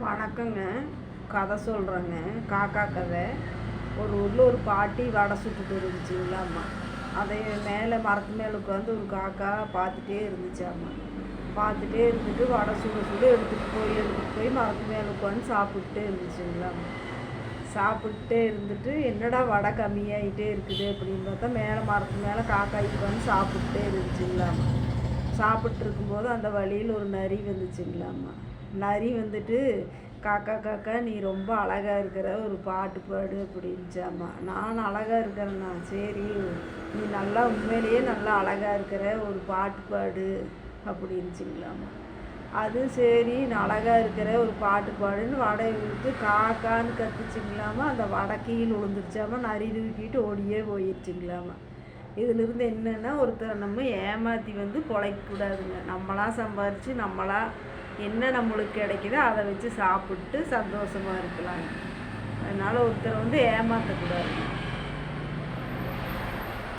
வணக்கங்க. கதை சொல்கிறேங்க காக்கா கதை. ஒரு ஊரில் ஒரு பாட்டி வடை சுட்டுட்டு இருந்துச்சுங்களாம்மா அதை மேலே மரத்து மேலே உட்காந்து ஒரு காக்கா பார்த்துட்டே இருந்துச்சாம்மா பார்த்துட்டே இருந்துட்டு வடை சுட சுட எடுத்துகிட்டு போய் எடுத்துகிட்டு போய் மரத்து மேலே உட்காந்து சாப்பிட்டுட்டே இருந்துச்சுங்களாம்மா சாப்பிட்டுட்டே இருந்துட்டு என்னடா வடை கம்மியாயிட்டே இருக்குது அப்படின்னு பார்த்தா மேலே மரத்து மேலே காக்காய் உட்காந்து சாப்பிட்டுட்டே இருந்துச்சுங்களாம்மா சாப்பிட்டு இருக்கும்போது அந்த வழியில் ஒரு நரி வந்துச்சுங்களாம்மா நரி வந்துட்டு காக்கா காக்கா நீ ரொம்ப அழகாக இருக்கிற ஒரு பாட்டு பாடு அப்படின்ச்சாம்மா நான் அழகாக இருக்கிறேண்ணா சரி நீ நல்லா உண்மையிலேயே நல்லா அழகாக இருக்கிற ஒரு பாட்டு பாடு அப்படின்ச்சிங்களாம்மா அது சரி நான் அழகாக இருக்கிற ஒரு பாட்டு பாடுன்னு வடை விழுத்து காக்கான்னு கத்துச்சிங்களாமா அந்த வடக்கையில் விழுந்துருச்சாமா நரி தூக்கிட்டு ஓடியே போயிடுச்சிங்களாமா இதிலிருந்து என்னென்னா ஒருத்தரை நம்ம ஏமாற்றி வந்து பொழைக்கக்கூடாதுங்க. நம்மளா சம்பாரித்து நம்மளாக என்ன நம்மளுக்கு கிடைக்குதோ அதை வச்சு சாப்பிட்டு சந்தோஷமாக இருக்கலாம். அதனால் ஒருத்தரை வந்து ஏமாற்றக்கூடாது